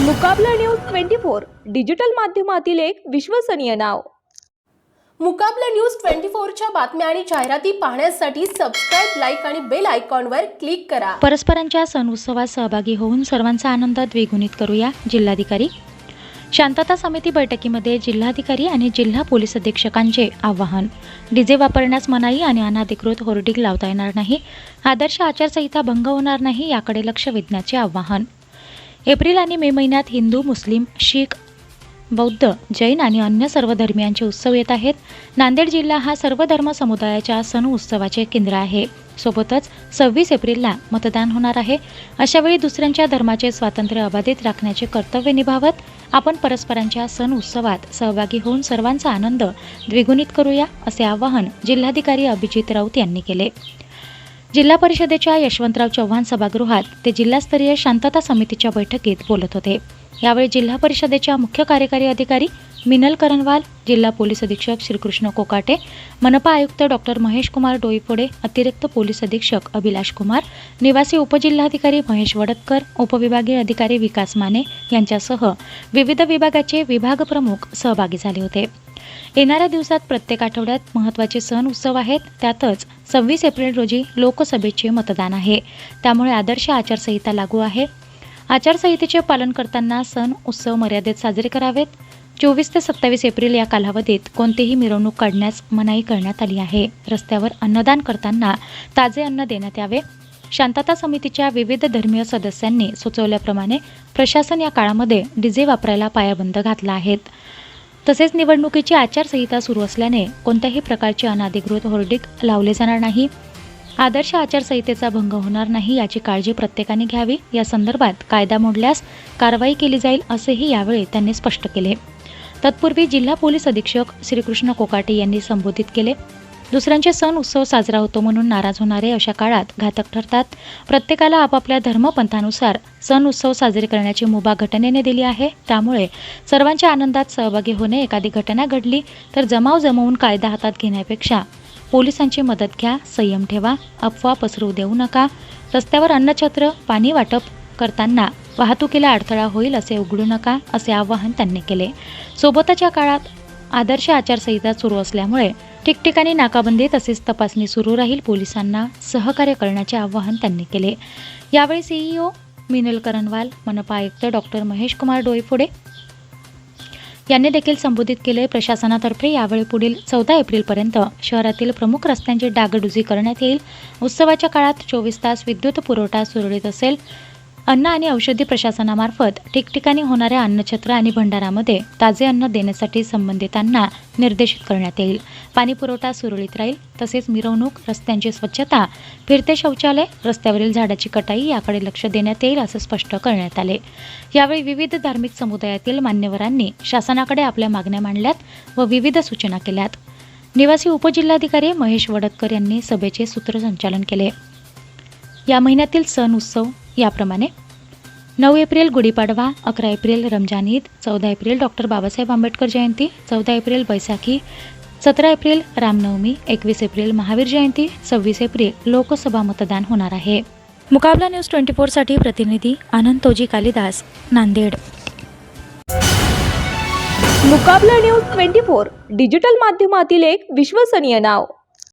Mukabla news twenty four digital माध्यमातील एक विश्वसनीय नाव. मुकाबला न्यूज ट्वेंटी फोरच्या बातम्या आणि जाहिराती पाहण्यासाठी सबस्क्राईब लाईक आणि बेल आयकॉनवर क्लिक करा. परस्परांच्या सण उत्सवात सहभागी होऊन सर्वांचा आनंद द्विगुणित करूया जिल्हाधिकारी. शांतता समिती बैठकीमध्ये जिल्हाधिकारी आणि जिल्हा पोलीस अधीक्षकांचे आवाहन. डीजे वापरण्यास मनाई आणि अनाधिकृत होर्डिंग लावता येणार नाही. आदर्श आचारसंहिता भंग होणार नाही याकडे लक्ष वेधण्याचे आवाहन. एप्रिल आणि मे महिन्यात हिंदू मुस्लिम शीख बौद्ध जैन आणि अन्य सर्व धर्मियांचे उत्सव येत आहेत. नांदेड जिल्हा हा सर्व धर्म समुदायाच्या सण उत्सवाचे केंद्र आहे. सोबतच सव्वीस एप्रिलला मतदान होणार आहे. अशावेळी दुसऱ्यांच्या धर्माचे स्वातंत्र्य अबाधित राखण्याचे कर्तव्य निभावत आपण परस्परांच्या सण उत्सवात सहभागी होऊन सर्वांचा आनंद द्विगुणित करूया असे आवाहन जिल्हाधिकारी अभिजित राऊत यांनी केले. जिल्हा परिषदेच्या यशवंतराव चव्हाण सभागृहात ते जिल्हास्तरीय शांतता समितीच्या बैठकीत बोलत होते. यावेळी जिल्हा परिषदेच्या मुख्य कार्यकारी अधिकारी मिनल करणवाल जिल्हा पोलीस अधीक्षक श्रीकृष्ण कोकाटे मनपा आयुक्त डॉक्टर महेश कुमार डोईफोडे अतिरिक्त पोलीस अधीक्षक अभिलाष कुमार निवासी उपजिल्हाधिकारी महेश वडतकर उपविभागीय अधिकारी विकास माने यांच्यासह विविध विभागाचे विभाग प्रमुख सहभागी झाले होते. येणाऱ्या दिवसात प्रत्येक आठवड्यात महत्त्वाचे सण उत्सव आहेत त्यातच सव्वीस एप्रिल रोजी लोकसभेचे मतदान आहे. त्यामुळे आदर्श आचारसंहिता लागू आहे. आचारसंहितेचे पालन करताना सण उत्सव मर्यादेत साजरे करावेत. चोवीस ते सत्तावीस एप्रिल या कालावधीत कोणतीही मिरवणूक काढण्यास मनाई करण्यात आली आहे. रस्त्यावर अन्नदान करताना ताजे अन्न देण्यात यावे. शांतता समितीच्या विविध धर्मीय सदस्यांनी सुचवल्याप्रमाणे प्रशासन या काळामध्ये डीजे वापरायला पायाबंद घातला आहेत तसेच निवडणुकीची आचारसंहिता सुरू असल्याने कोणत्याही प्रकारचे अनाधिकृत होर्डिंग लावले जाणार नाही. आदर्श आचारसंहितेचा भंग होणार नाही याची काळजी प्रत्येकाने घ्यावी. या संदर्भात कायदा मोडल्यास कारवाई केली जाईल असेही यावेळी त्यांनी स्पष्ट केले. तत्पूर्वी जिल्हा पोलीस अधीक्षक श्रीकृष्ण कोकाटे यांनी संबोधित केले. दुसऱ्यांचे सण उत्सव साजरा होतो म्हणून नाराज होणारे अशा काळात घातक ठरतात. प्रत्येकाला आपापल्या धर्मपंथानुसार सण उत्सव साजरे करण्याची मुभा घटनेने दिली आहे. त्यामुळे सर्वांच्या आनंदात सहभागी होणे एखादी घटना घडली तर जमाव जमवून कायदा हातात घेण्यापेक्षा पोलिसांची मदत घ्या संयम ठेवा अफवा पसरू देऊ नका. रस्त्यावर अन्नछत्र पाणी वाटप करताना वाहतुकीला अडथळा होईल असे उघडू नका असे आवाहन त्यांनी केले. सोबतच्या काळात आदर्श आचारसंहिता सुरू असल्यामुळे ठिकठिकाणी नाकाबंदी तसेच तपासणी सुरू राहील पोलिसांना सहकार्य करण्याचे आवाहन त्यांनी केले. यावेळी सीईओ मिनल करणवाल मनपा आयुक्त डॉक्टर महेश कुमार डोईफोडे यांनी देखील संबोधित केले. प्रशासनातर्फे यावेळी पुढील चौदा एप्रिलपर्यंत शहरातील प्रमुख रस्त्यांची डागडुजी करण्यात येईल. उत्सवाच्या काळात चोवीस तास विद्युत पुरवठा सुरळीत असेल. अन्न आणि औषधी प्रशासनामार्फत ठिकठिकाणी होणाऱ्या अन्नछत्र आणि भंडारामध्ये ताजे अन्न देण्यासाठी संबंधितांना निर्देशित करण्यात येईल. पाणीपुरवठा सुरळीत राहील तसेच मिरवणूक रस्त्यांची स्वच्छता फिरते शौचालय रस्त्यावरील झाडाची कटाई याकडे लक्ष देण्यात येईल असं स्पष्ट करण्यात आले. यावेळी विविध धार्मिक समुदायातील मान्यवरांनी शासनाकडे आपल्या मागण्या मांडल्यात व विविध सूचना केल्यात. निवासी उपजिल्हाधिकारी महेश वडतकर यांनी सभेचे सूत्रसंचालन केले. या महिन्यातील सण उत्सव याप्रमाणे नऊ एप्रिल गुढीपाडवा अकरा एप्रिल रमजान ईद चौदा एप्रिल डॉक्टर बाबासाहेब आंबेडकर जयंती चौदा एप्रिल बैसाखी सतरा एप्रिल रामनवमी एकवीस एप्रिल महावीर जयंती सव्वीस एप्रिल लोकसभा मतदान होणार आहे. मुकाबला न्यूज ट्वेंटी फोरसाठी प्रतिनिधी Anand Kalidas Nanded. Mukabla news twenty four digital माध्यमातील एक विश्वसनीय नाव.